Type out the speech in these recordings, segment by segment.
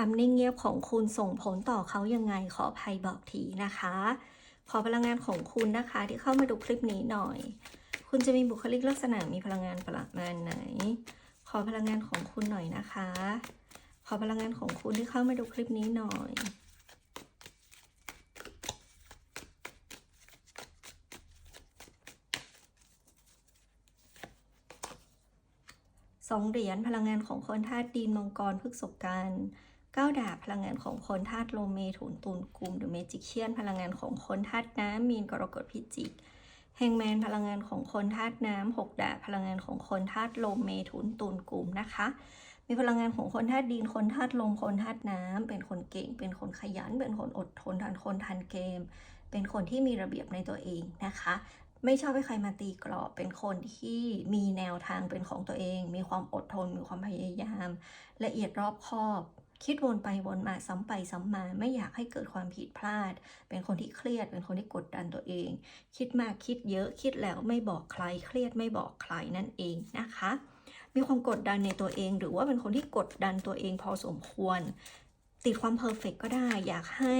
ความนิ่งเงียบของคุณส่งผลต่อเขายังไงขออภัยบอกทีนะคะ ขอพลังงานของคุณนะคะ ที่เข้ามาดูคลิปนี้หน่อย คุณจะมีบุคลิกลักษณะมีพลังงานประมาณไหน ขอพลังงานของคุณหน่อยนะคะ ขอพลังงานของคุณที่เข้ามาดูคลิปนี้หน่อยสองเหรียญพลังงานของคนธาตุดินมังกรพฤกษกัน ก้าดาบพลังงานของคนธาตุลมเมถุนตุลกลุ่มหรือเมจิกเชียนพลังงานของคนธาตุน้ำมีนกรกฎพิจิกแฮงแมนพลังงานของคนธาตุน้ำหกดาบพลังงานของคนธาตุลมเมถุนตุลกลุ่มนะคะ มีพลังงานของคนธาตุดินคนธาตุลมคนธาตุน้ำเป็นคนเก่ง เป็นคนขยัน เป็นคนอดทนทันคนทันเกม เป็นคนที่มีระเบียบในตัวเองนะคะไม่ชอบให้ใครมาตีกรอบ เป็นคนที่มีแนวทางเป็นของตัวเอง มีความอดทน มีความพยายาม ละเอียดรอบคอบ คิดวนไปวนมาซ้ำไปซ้ำมา ไม่อยากให้เกิดความผิดพลาด เป็นคนที่เครียด เป็นคนที่กดดันตัวเอง คิดมากคิดเยอะคิดแล้วไม่บอกใคร เครียดไม่บอกใครนั่นเองนะคะ มีความกดดันในตัวเอง หรือว่าเป็นคนที่กดดันตัวเองพอสมควร ติดความเพอร์เฟกก็ได้ อยากให้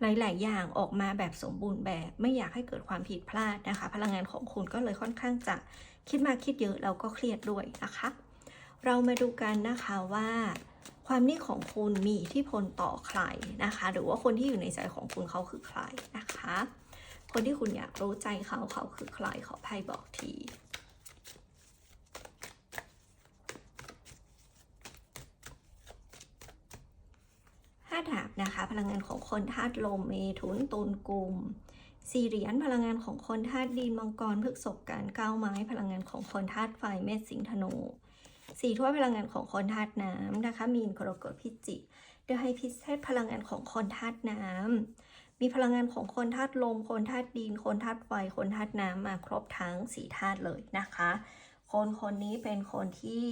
หลาย ๆ อย่างออกมาแบบสมบูรณ์แบบ ไม่อยากให้เกิดความผิดพลาดนะคะ พลังงานของคุณก็เลยค่อนข้างจะคิดมากคิดเยอะแล้วก็เครียดด้วยนะคะ เรามาดูกันนะคะว่า ความนิ่งของคุณมีอิทธิพลต่อใครนะคะ หรือว่าคนที่อยู่ในใจของคุณเขาคือใครนะคะ คนที่คุณอยากรู้ใจเขาเขาคือใครขอไพ่บอกทีห้าดาบนะคะพลังงานของคนธาตุลมเมถุนตุลกลุ่มสี่เหรียญพลังงานของคนธาตุดินมังกรพฤกษบการก้าวไม้ พลังงานของคนธาตุไฟเมษสิงห์ธนู สี่ถ้วยพลังงานของคนธาตุน้ำนะคะ มีนกรกฎพิจิกเดอะไฮพิเศษพลังงานของคนธาตุน้ำมีพลังงานของคนธาตุลม คนธาตุดิน คนธาตุไฟ คนธาตุน้ำมาครบทั้งสี่ธาตุเลยนะคะ คนคนนี้เป็นคนที่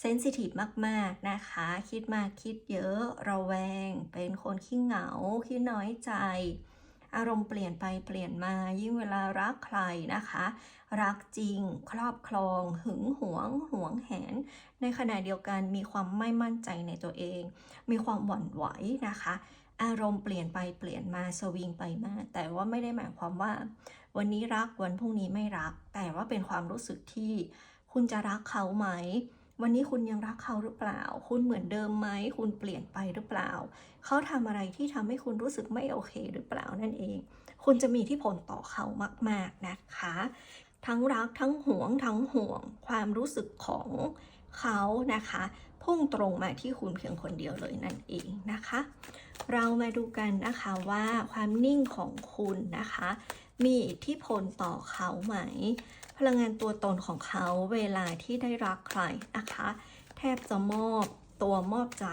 เซนซิทีฟมาก ๆ นะคะ คิดมากคิดเยอะ ระแวง เป็นคนขี้เหงา ขี้น้อยใจ อารมณ์เปลี่ยนไปเปลี่ยนมายิ่งเวลารักใครนะคะ รักจริง ครอบครอง หึงหวง หวงแหน ในขณะเดียวกันมีความไม่มั่นใจในตัวเอง มีความหวั่นไหวนะคะ อารมณ์เปลี่ยนไปเปลี่ยนมาสวิงไปมา แต่ว่าไม่ได้หมายความว่า วันนี้รักวันพรุ่งนี้ไม่รัก แต่ว่าเป็นความรู้สึกที่คุณจะรักเขาไหม วันนี้คุณยังรักเขาหรือเปล่า คุณเหมือนเดิมไหม คุณเปลี่ยนไปหรือเปล่า เขาทำอะไรที่ทำให้คุณรู้สึกไม่โอเคหรือเปล่านั่นเอง คุณจะมีที่ผลต่อเขามาก ๆ นะคะ ทั้งรักทั้งหวง ทั้งห่วง ความรู้สึกของเขานะคะ พุ่งตรงมาที่คุณเพียงคนเดียวเลยนั่นเองนะคะ เรามาดูกันนะคะว่าความนิ่งของคุณนะคะ มีอิทธิพลต่อเขาไหม พลังงานตัวตนของเขาเวลาที่ได้รักใครนะคะ แทบจะมอบตัวมอบใจ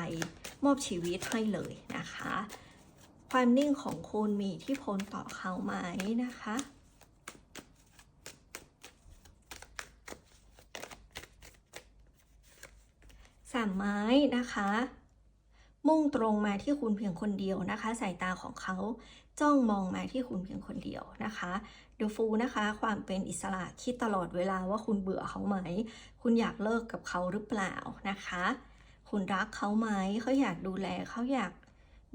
มอบชีวิตให้เลยนะคะ ความนิ่งของคุณมีทธิพลต่อเขาไหมนะคะสามไม้นะคะ มุ่งตรงมาที่คุณเพียงคนเดียวนะคะ สายตาของเขาจ้องมองมาที่คุณเพียงคนเดียวนะคะเดฟูนะคะ ความเป็นอิสระคิดตลอดเวลาว่าคุณเบื่อเขาไหม คุณอยากเลิกกับเขาหรือเปล่านะคะ คุณรักเขาไหมเขาอยากดูแลเขาอยาก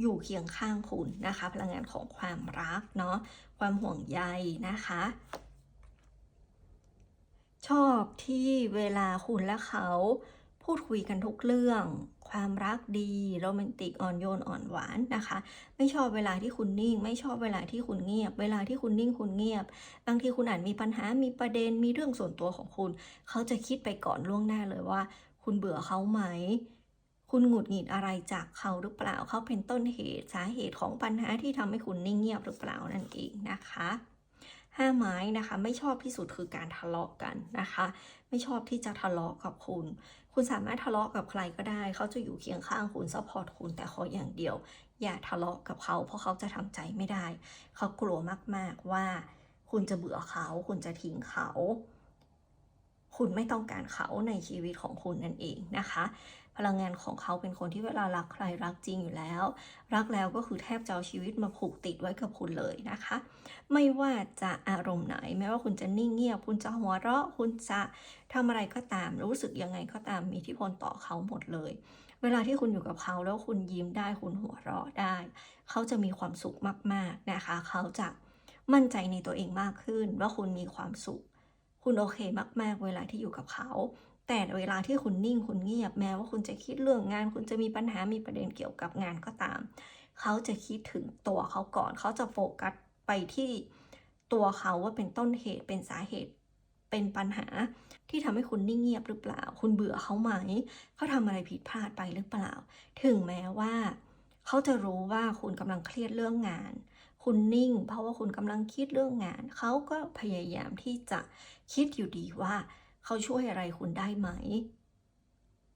อยู่เคียงข้างคุณนะคะ พลังงานของความรักเนาะความห่วงใยนะคะ ชอบที่เวลาคุณและเขา พูดคุยกันทุกเรื่อง ความรักดีโรแมนติกอ่อนโยนอ่อนหวานนะคะ ไม่ชอบเวลาที่คุณนิ่ง ไม่ชอบเวลาที่คุณเงียบ เวลาที่คุณนิ่งคุณเงียบ บางทีคุณอาจมีปัญหามีประเด็นมีเรื่องส่วนตัวของคุณ เขาจะคิดไปก่อนล่วงหน้าเลยว่า คุณเบื่อเขาไหม คุณหงุดหงิดอะไรจากเขาหรือเปล่าเขาเป็นต้นเหตุสาเหตุของปัญหาที่ทำให้คุณนิ่งเงียบหรือเปล่านั่นเองนะคะ ห้าไม้นะคะ ไม่ชอบที่สุดคือการทะเลาะกันนะคะ ไม่ชอบที่จะทะเลาะกับคุณ คุณสามารถทะเลาะกับใครก็ได้ เขาจะอยู่เคียงข้างคุณซัพพอร์ตคุณแต่ขออย่างเดียว อย่าทะเลาะกับเขา เพราะเขาจะทำใจไม่ได้ เขากลัวมากๆว่า คุณจะเบื่อเขา คุณจะทิ้งเขา คุณไม่ต้องการเขาในชีวิตของคุณนั่นเองนะคะ พลังงานของเขาเป็นคนที่เวลารักใครรักจริงอยู่แล้ว รักแล้วก็คือแทบจะเอาชีวิตมาผูกติดไว้กับคุณเลยนะคะ ไม่ว่าจะอารมณ์ไหน แม้ว่าคุณจะนิ่งเงียบ คุณจะหัวเราะ คุณจะทำอะไรก็ตาม รู้สึกยังไงก็ตามมีอิทธิพลต่อเขาหมดเลย เวลาที่คุณอยู่กับเขาแล้วคุณยิ้มได้คุณหัวเราะได้ เขาจะมีความสุขมากๆนะคะ เขาจะมั่นใจในตัวเองมากขึ้นว่าคุณมีความสุข คุณโอเคมาก ๆ เวลาที่อยู่กับเขา แต่เวลาที่คุณนิ่งคุณเงียบแม้ว่าคุณจะคิดเรื่องงาน คุณจะมีปัญหามีประเด็นเกี่ยวกับงานก็ตาม เขาจะคิดถึงตัวเขาก่อน เขาจะโฟกัสไปที่ตัวเขาว่าเป็นต้นเหตุเป็นสาเหตุเป็นปัญหาที่ทำให้คุณนิ่งเงียบหรือเปล่า คุณเบื่อเขาไหม เขาทำอะไรผิดพลาดไปหรือเปล่า ถึงแม้ว่า เขาจะรู้ว่าคุณกำลังเครียดเรื่องงาน คุณนิ่ง เพราะว่าคุณกำลังคิดเรื่องงาน เขาก็พยายามที่จะคิดอยู่ดีว่า เขาช่วยอะไรคุณได้ไหม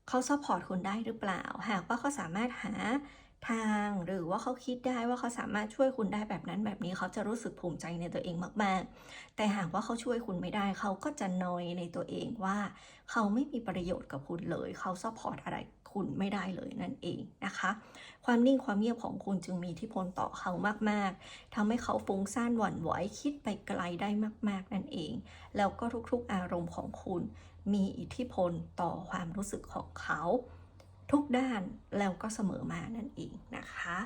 เขาซัพพอร์ตคุณได้หรือเปล่า หากว่าเขาสามารถหาทางหรือว่าเขาคิดได้ว่าเขาสามารถช่วยคุณได้แบบนั้นแบบนี้เขาจะรู้สึกภูมิใจในตัวเองมาก ๆ แต่หากว่าเขาช่วยคุณไม่ได้เขาก็จะนอยในตัวเองว่า เขาไม่มีประโยชน์กับคุณเลย เขาซัพพอร์ตอะไร คุณไม่ได้เลยนั่นเองนะคะ ความนิ่งความเงียบของคุณจึงมีอิทธิพลต่อเขามากๆทำให้เขาฟุ้งซ่านหวั่นไหวคิดไปไกลได้มาก ๆ นั่นเอง แล้วก็ทุกๆอารมณ์ของคุณ มีอิทธิพลต่อความรู้สึกของเขา ทุกด้านแล้วก็เสมอมานั่นเองนะคะ